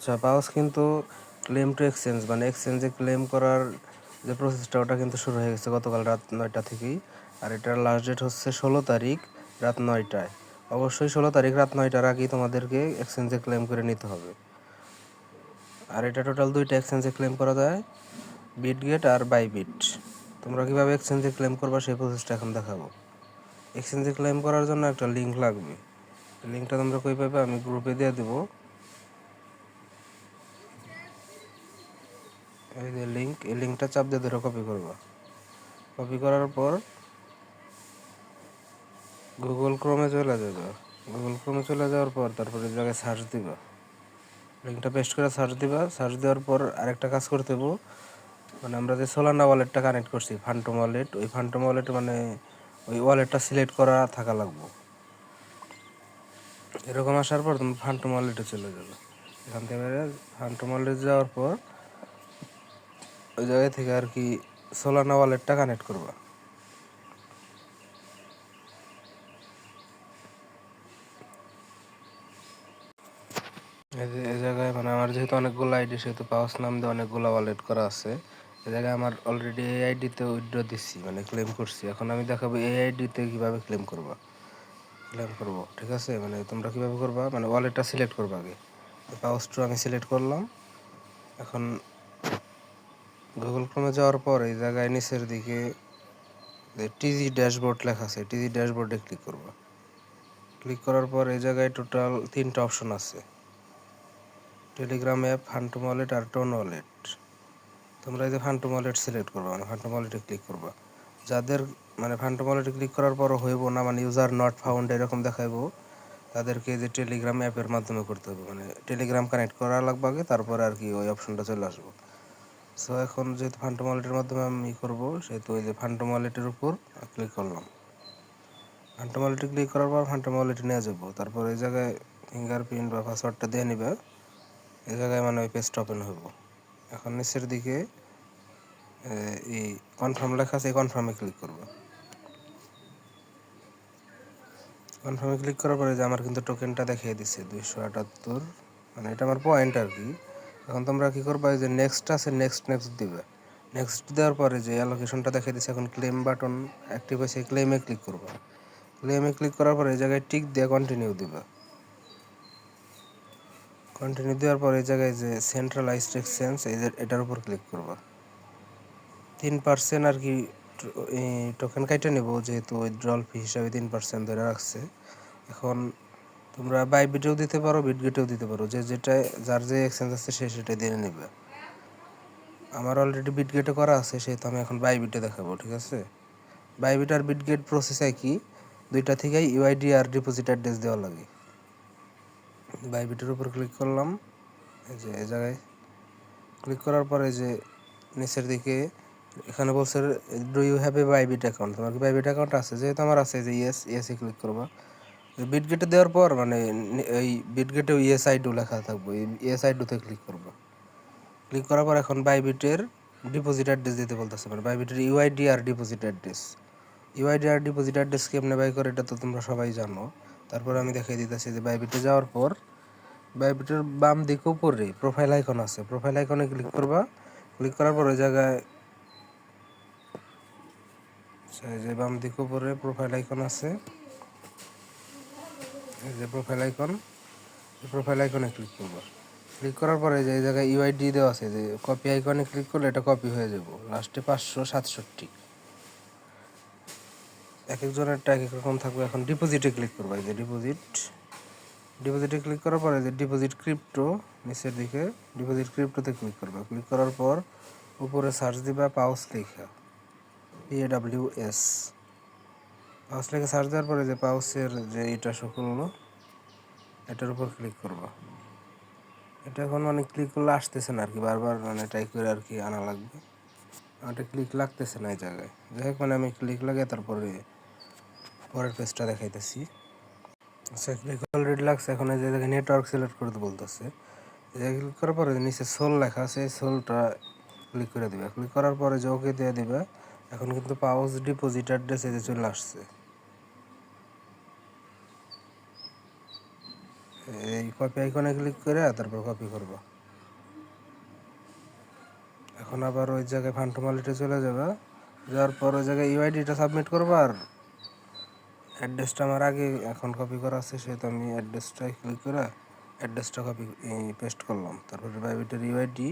আচ্ছা পাউস কিন্তু claim to exchange মানে এক্সচেঞ্জে ক্লেম করার যে প্রসেসটা ওটা কিন্তু শুরু হয়ে গেছে গতকাল রাত নয়টা থেকেই। আর এটার লাস্ট ডেট হচ্ছে ষোলো তারিখ রাত নয়টায়। অবশ্যই ষোলো তারিখ রাত নয়টার আগেই তোমাদেরকে এক্সচেঞ্জে ক্লেম করে নিতে হবে। আর এটা টোটাল দুইটা এক্সচেঞ্জে ক্লেম করা যায় বিটগেট আর বাইবিট তোমরা কীভাবে এক্সচেঞ্জে ক্লেম করবা সেই প্রসেসটা এখন দেখাবো। এক্সচেঞ্জে ক্লেম করার জন্য একটা লিঙ্ক লাগবে। লিঙ্কটা তোমরা কই পাবে আমি গ্রুপে দিয়ে দেবো। এই যে লিঙ্ক এই লিঙ্কটা চাপ দিয়ে ধরে কপি করবা। কপি করার পর গুগল ক্রোমে চলে যাবে। গুগল ক্রোমে চলে যাওয়ার পর তারপরে জায়গায় সার্চ দিবা। লিঙ্কটা পেস্ট করে সার্চ দিবা। সার্চ দেওয়ার পর আরেকটা কাজ করতে হব মানে আমরা যে সোলানা ওয়ালেটটা কানেক্ট করছি ফান্টম ওয়ালেট ওই ফান্টম ওয়ালেট মানে ওই ওয়ালেটটা সিলেক্ট করা থাকা লাগবে। এরকম আসার পর তুমি ফান্টম ওয়ালেটে চলে যাবে। এখান থেকে ফান্টম ওয়ালেটে যাওয়ার পর ওই জায়গা থেকে আর কি সোলানা ওয়ালেটটা কানেক্ট করবা। এই জায়গায় মানে আমার যেহেতু অনেকগুলো আইডি সেহেতু পাওয়াস নাম দিয়ে অনেকগুলো ওয়ালেট করা আছে। এই জায়গায় আমার অলরেডি এই আইডিতে উইথড্র দিচ্ছি মানে ক্লেম করছি। এখন আমি দেখাবো এই আইডিতে কীভাবে ক্লেম করবা। ক্লেম করব, ঠিক আছে? মানে তোমরা কীভাবে করবা? মানে ওয়ালেটটা সিলেক্ট করবা আগে। পাওয়াস টু আমি সিলেক্ট করলাম। এখন গুগল ক্রোমে যাওয়ার পর এই জায়গায় নিচের দিকে টিজি ড্যাশবোর্ড লেখা আছে, টিজি ড্যাশবোর্ডে ক্লিক করবা। ক্লিক করার পর এই জায়গায় টোটাল তিনটা অপশন আছে। টেলিগ্রাম অ্যাপ ফান্টম ওয়ালেট আর টোন ওয়ালেট তোমরা এই যে ফান্টম ওয়ালেট সিলেক্ট করবা মানে ফান্টম ওয়ালেটে ক্লিক করবা। যাদের মানে ফান্টম ওয়ালেটে ক্লিক করার পর হইব না মানে ইউজার নট ফাউন্ড এরকম দেখাইবো, তাদেরকে যে টেলিগ্রাম অ্যাপের মাধ্যমে করতে হবে। মানে টেলিগ্রাম কানেক্ট করা লাগবে তারপরে আর কি ওই অপশনটা চলে আসব। সো এখন যেহেতু ফান্টম ওয়ালেটের মাধ্যমে আমি করব, সেহেতু ওই যে ফান্টম ওয়ালেটের উপর ক্লিক করলাম। ফান্টম ওয়ালেটে ক্লিক করার পর ফান্টম ওয়ালেটে নিয়ে যাব। তারপর এই জায়গায় ফিঙ্গারপ্রিন্ট বা পাসওয়ার্ডটা দিয়ে নিবে। এই জায়গায় মানে ওই পেজটা ওপেন হইব। এখন নিচের দিকে এই কনফার্ম লেখা আছে, এই কনফার্মে ক্লিক করব। কনফার্মে ক্লিক করার পরে যে আমার কিন্তু টোকেনটা দেখিয়ে দিচ্ছে দুইশো আটাত্তর। মানে এটা আমার পয়েন্ট আর কি। এখন তোমরা কি করবা যে নেক্সট আছে নেক্সট নেক্সট দিবে। নেক্সট দেওয়ার পরে যে অ্যালোকেশনটা দেখিয়ে দিচ্ছে এখন ক্লেম বাটন অ্যাক্টিভ হয়েছে ক্লেমে ক্লিক করবা। ক্লেমে ক্লিক করার পরে এই জায়গায় টিক দিয়ে কন্টিনিউ দিবা। কন্টিনিউ দেওয়ার পর এই জায়গায় যে সেন্ট্রালাইজড এক্সচেঞ্জ এই এটার উপর ক্লিক করবা। তিন পার্সেন্ট আর কি টোকেন কাইটে নেব, যেহেতু উইথড্রল ফি হিসাবে তিন পার্সেন্ট ধরে রাখছে। এখন তোমরা বাইবিটেও দিতে পারো বিটগেটেও দিতে পারো, যে যেটা, যার যে এক্সচেঞ্জ আছে সে সেটাই দিয়ে নেবে। আমার অলরেডি বিটগেটে করা আছে সেহেতু আমি এখন বাইবিটে দেখাবো, ঠিক আছে? বাই বিট আর বিট গেট প্রসেস একই, দুইটা থেকেই ইউআইডি আর ডিপোজিট অ্যাড্রেস দেওয়া লাগে। বাইবিটের উপর ক্লিক করলাম যে এই জায়গায় ক্লিক করার পরে যে নিচের দিকে, এখানে বলছে do you have a Bybit account তোমার কি বাইবিট অ্যাকাউন্ট আছে? যেহেতু আমার আছে যে ইয়েস ইয়েসে ক্লিক করবা। বিটগেটে দেওয়ার পর মানে এই বিটগেটে ইয়েস আইডু লেখা থাকবে। ইয়েস আইডুতে ক্লিক করবা। ক্লিক করার পর এখন বাইবিটের ডিপোজিট অ্যাড্রেস দিতে বলতেছে। মানে বাইবিটের ইউআইডি আর ডিপোজিট অ্যাড্রেস ইউআইডি আর ডিপোজিট অ্যাড্রেস কেমনে বাই করে এটা তো তোমরা সবাই জানো। তারপর আমি দেখিয়ে দিতেছি যে বাইবিটে যাওয়ার পর বাইবিটের বাম দিকে উপরে প্রোফাইল আইকন আছে। প্রোফাইল আইকনে ক্লিক করবা। ক্লিক করার পর ওই জায়গায় যে বাম দিকে উপরে প্রোফাইল আইকন আছে। এই যে প্রোফাইল আইকন প্রোফাইল আইকনে ক্লিক করবা। ক্লিক করার পরে যে এই জায়গায় ইউআইডি দেওয়া আছে, যে কপি আইকনে ক্লিক করলে এটা কপি হয়ে যাব। লাস্টে পাঁচশো সাতষট্টি। এক একজনেরটা এক এক রকম থাকবে। এখন ডিপোজিটে ক্লিক করবা। এই যে ডিপোজিট ডিপোজিটে ক্লিক করার পরে যে ডিপোজিট ক্রিপ্টো নিচের দিকে ডিপোজিট ক্রিপ্টোতে ক্লিক করবা। ক্লিক করার পর উপরে সার্চ দিবা পাউস লেখা পিএডাব্লিউ এস পাউস লেখে সার্চ দেওয়ার পরে যে পাউসের যে এটা শো করল এটার উপর ক্লিক করবা। এটা এখন মানে ক্লিক করলে আসতেছে না আর কি, বারবার মানে ট্রাই করে আর কি আনা লাগবে। এটা ক্লিক লাগতেছে না এই জায়গায়। যাই হোক মানে আমি ক্লিক লাগে তারপরে পরের পেজটা দেখাইতেছি। আচ্ছা ক্লিক অলরেডি লাগছে, এখন এই যে দেখে নেটওয়ার্ক সিলেক্ট করতে বলতেছে। ক্লিক করার পরে নিচে সোল লেখা আছে, এই সোলটা ক্লিক করে দিবে। ক্লিক করার পরে যে ওকে দিয়ে দিবে, এখন কিন্তু পাউস ডিপোজিট অ্যাড্রেস যে চলে আসছে। এই কপি আইকনে ক্লিক করে তারপর কপি করব। এখন আবার ওই জায়গায় ফান্টম ওয়ালেটে চলে যাবে। যাওয়ার পর ওই জায়গায় ইউআইডিটা সাবমিট করব আর অ্যাড্রেসটা আমার আগে এখন কপি করা আছে, সেহেতু আমি অ্যাড্রেসটা ক্লিক করে অ্যাড্রেসটা কপি পেস্ট করলাম। তারপরে প্রাইভেটের ইউআইডি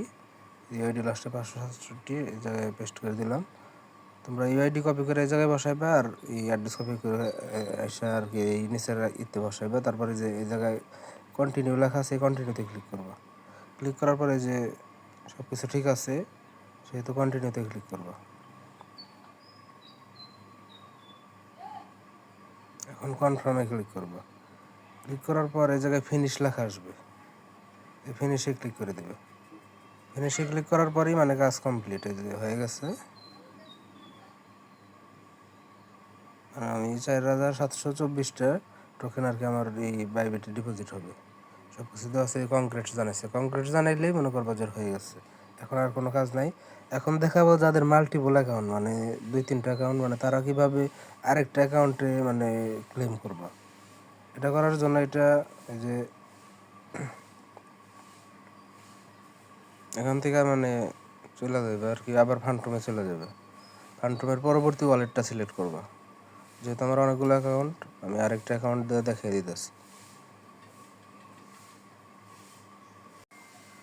ইউআইডি লাস্টে পাঁচশো সাতষট্টি, এই জায়গায় পেস্ট করে দিলাম। তোমরা ইউআইডি কপি করে এই জায়গায় বসাইবে আর এই অ্যাড্রেস কপি করে এসে আর কি এই নিচের ইতে বসাইবে। তারপরে যে এই জায়গায় কন্টিনিউ লেখা আছে কন্টিনিউতে ক্লিক করবা। ক্লিক করার পরে যে সব কিছু ঠিক আছে, সেহেতু কন্টিনিউতে ক্লিক করবা। এখন কনফার্মে ক্লিক করবা। ক্লিক করার পর এই জায়গায় ফিনিশ লেখা আসবে। এই ফিনিশে ক্লিক করে দেবে। ফিনিশে ক্লিক করার পরেই মানে কাজ কমপ্লিট হয়ে গেছে। আমি চার হাজার সাতশো চব্বিশটা টোকেন আর কি আমার এই বাইবেটে ডিপোজিট হবে। সব কিছু দেওয়া আছে কংক্রিট জানাইছে। কংক্রিট জানাইলেই মনে কর বাজার হয়ে গেছে। এখন আর কোনো কাজ নাই। এখন দেখাবো যাদের মাল্টিপল অ্যাকাউন্ট মানে দুই, তিনটা অ্যাকাউন্ট মানে তারা কীভাবে আরেকটা অ্যাকাউন্টে মানে ক্লেম করবা। এটা করার জন্য এটা, এই যে, এখান থেকে মানে চলে যাবে আর কি, আবার ফান্টুমে চলে যাবে। ফান্টুমের পরবর্তী ওয়ালেটটা সিলেক্ট করবা। যেহেতু আমার অনেকগুলো অ্যাকাউন্ট আমি আরেকটা অ্যাকাউন্ট দিয়ে দেখিয়ে দিতেছি।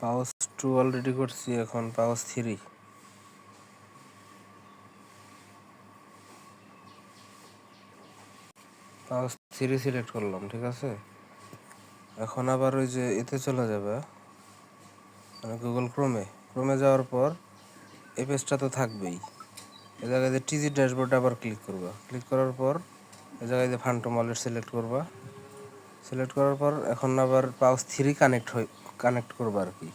পাওয়াস টু অলরেডি করছি এখন পাওয়াস থ্রি। পাওয়াস থ্রি সিলেক্ট করলাম, ঠিক আছে? এখন আবার ওই যে এতে চলে যাবে মানে গুগল ক্রোমে। ক্রোমে যাওয়ার পর এই পেজটা তো থাকবেই। এ জায়গায় যে টিজি ড্যাশবোর্ডে আবার ক্লিক করবা। ক্লিক করার পর এ জায়গায় যে ফান্টম ওয়ালেট সিলেক্ট করবা। সিলেক্ট করার পর এখন আবার পাউস থ্রি কানেক্ট হয়ে কানেক্ট করবা আর কি।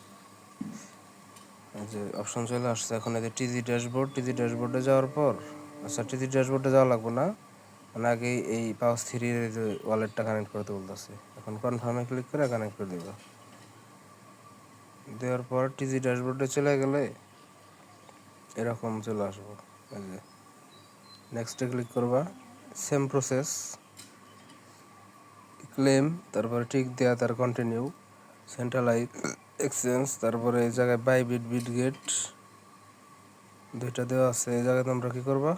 যে অপশন চলে আসছে এখন এই যে টিজি ড্যাশবোর্ড টিজি ড্যাশবোর্ডে যাওয়ার পর আচ্ছা টিজি ড্যাশবোর্ডে যাওয়া লাগবে না? মানে আগে এই পাউস থ্রির যে ওয়ালেটটা কানেক্ট করতে বলতেছে। এখন কনফার্মে ক্লিক করে কানেক্ট করে দেবা। দেওয়ার পর টিজি ড্যাশবোর্ডে চলে গেলে এরকম চলে আসব। এই যে নেক্সটে ক্লিক করবা সেম প্রসেস ক্লেম তারপরে টিক দেওয়া তার কন্টিনিউ সেন্ট্রালাইজ এক্সচেঞ্জ তারপরে এই জায়গায় বাই বিট বিট গেট দুইটা দেওয়া আছে। এই জায়গায় তোমরা কী করবা?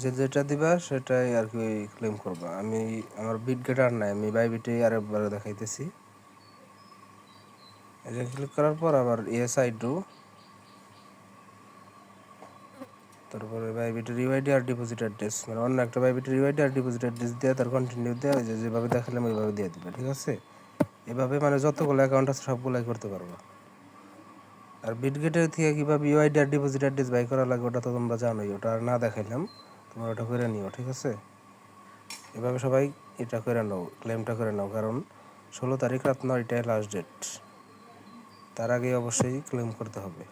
যে যেটা দিবা সেটাই আর কি ক্লেম করবা। আমি আমার বিট গেট আর নাই, আমি বাই বিটে আরেকবার দেখাইতেছি। এটা ক্লিক করার পর আবার এস আই টু তারপরে বাইবিটের ইউআইডি আর ডিপোজিট অ্যাড্রেস মানে অন্য একটা বাইবিটের ইউআইডি আর ডিপোজিট অ্যাড্রেস দিয়ে তার কন্টিনিউ দেওয়া যেভাবে দেখালাম ওইভাবে দিয়ে দিবে, ঠিক আছে? এভাবে মানে যতগুলো অ্যাকাউন্ট আছে সবগুলাই করতে পারব। আর বিটগেটের থেকে কীভাবে ইউআইডি আর ডিপোজিট অ্যাড্রেস বাই করা লাগে ওটা তো তোমরা জানোই, ওটা আর না দেখাইলাম, তোমরা ওটা করে নিও, ঠিক আছে? এভাবে সবাই এটা করে নাও ক্লেমটা করে নাও, কারণ ষোলো তারিখ রাত নয়টায় লাস্ট ডেট তার আগে অবশ্যই ক্লেম করতে হবে।